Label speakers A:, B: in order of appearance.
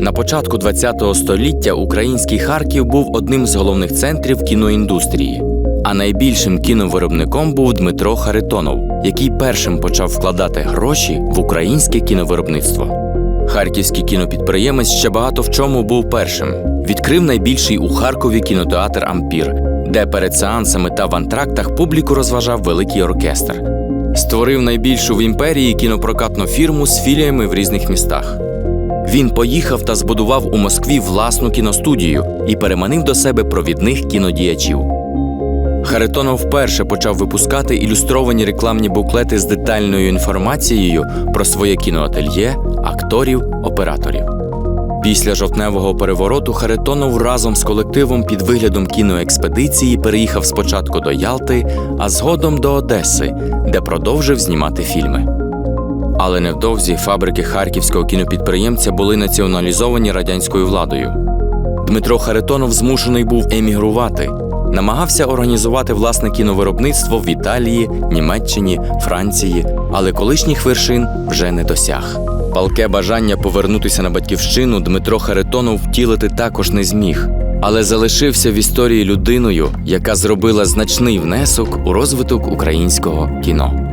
A: на початку ХХ століття український Харків був одним з головних центрів кіноіндустрії. А найбільшим кіновиробником був Дмитро Харитонов, який першим почав вкладати гроші в українське кіновиробництво. Харківський кінопідприємець ще багато в чому був першим. Відкрив найбільший у Харкові кінотеатр Ампір, де перед сеансами та в антрактах публіку розважав великий оркестр. Створив найбільшу в імперії кінопрокатну фірму з філіями в різних містах. Він поїхав та збудував у Москві власну кіностудію і переманив до себе провідних кінодіячів. Харитонов вперше почав випускати ілюстровані рекламні буклети з детальною інформацією про своє кіноательє, акторів, операторів. Після жовтневого перевороту Харитонов разом з колективом під виглядом кіноекспедиції переїхав спочатку до Ялти, а згодом до Одеси, де продовжив знімати фільми. Але невдовзі фабрики харківського кінопідприємця були націоналізовані радянською владою. Дмитро Харитонов змушений був емігрувати, намагався організувати власне кіновиробництво в Італії, Німеччині, Франції, але колишніх вершин вже не досяг. Палке бажання повернутися на батьківщину Дмитро Харитонов втілити також не зміг, але залишився в історії людиною, яка зробила значний внесок у розвиток українського кіно.